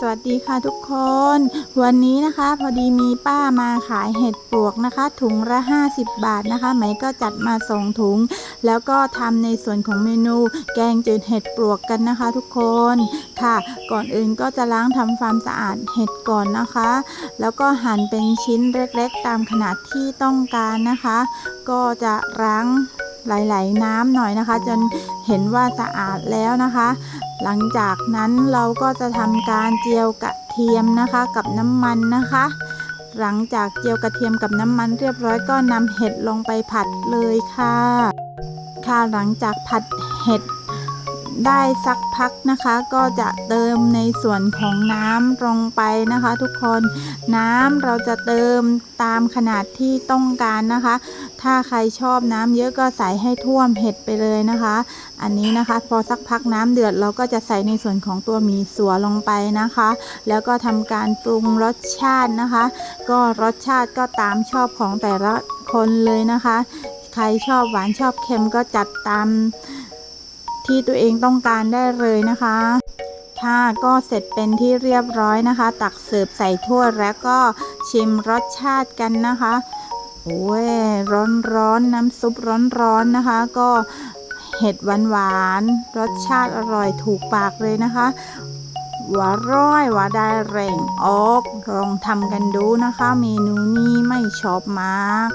สวัสดีค่ะทุกคน วันนี้นะคะพอดีมีป้ามาขายเห็ดปลวกนะคะ ถุงละ 50 บาทนะคะ ไหมก็จัดมาส่งถุง แล้วก็ทำในส่วนของเมนูแกงจืดเห็ดปลวกกันนะคะทุกคนค่ะ ก่อนอื่นก็จะล้างทำความสะอาดเห็ดก่อนนะคะ แล้วก็หั่นเป็นชิ้นเล็กๆ ตามขนาดที่ต้องการนะคะ ก็จะล้าง ไหลๆน้ำหน่อยนะคะ จนเห็นว่าสะอาดแล้วนะคะ หลังจากนั้นเราก็จะทำการเจียวกระเทียมนะคะกับน้ำมันนะคะ หลังจากเจียวกระเทียมกับน้ำมันเรียบร้อยก็นำเห็ดลงไปผัดเลยค่ะ ค่ะหลังจากผัดเห็ด ได้สักพักนะคะ ก็จะเติมในส่วนของน้ำลงไปนะคะ ทุกคนน้ำเราจะเติมตามขนาดที่ต้องการนะคะ ถ้าใครชอบน้ำเยอะก็ใส่ให้ท่วมเห็ดไปเลยนะคะ อันนี้นะคะพอสักพักน้ำเดือดเราก็จะใส่ในส่วนของตัวหมีสัวลงไปนะคะ แล้วก็ทำการปรุงรสชาตินะคะ ก็รสชาติก็ตามชอบของแต่ละคนเลยนะคะ ใครชอบหวานชอบเค็มก็จัดตาม ที่ตัวเองต้องการได้เลยนะคะ ค่ะก็เสร็จเป็นที่เรียบร้อยนะคะ ตักเสิร์ฟใส่ถ้วยแล้วก็ชิมรสชาติกันนะคะโอ้ยร้อนร้อนๆน้ำซุปร้อนร้อนๆนะคะ ก็เห็ดหวานหวานๆรสชาติอร่อยถูกปากเลยนะคะหวาร้อยหวาได้แรงออกลองทำกันดูนะคะ เมนูนี้ไม่ชอบมาก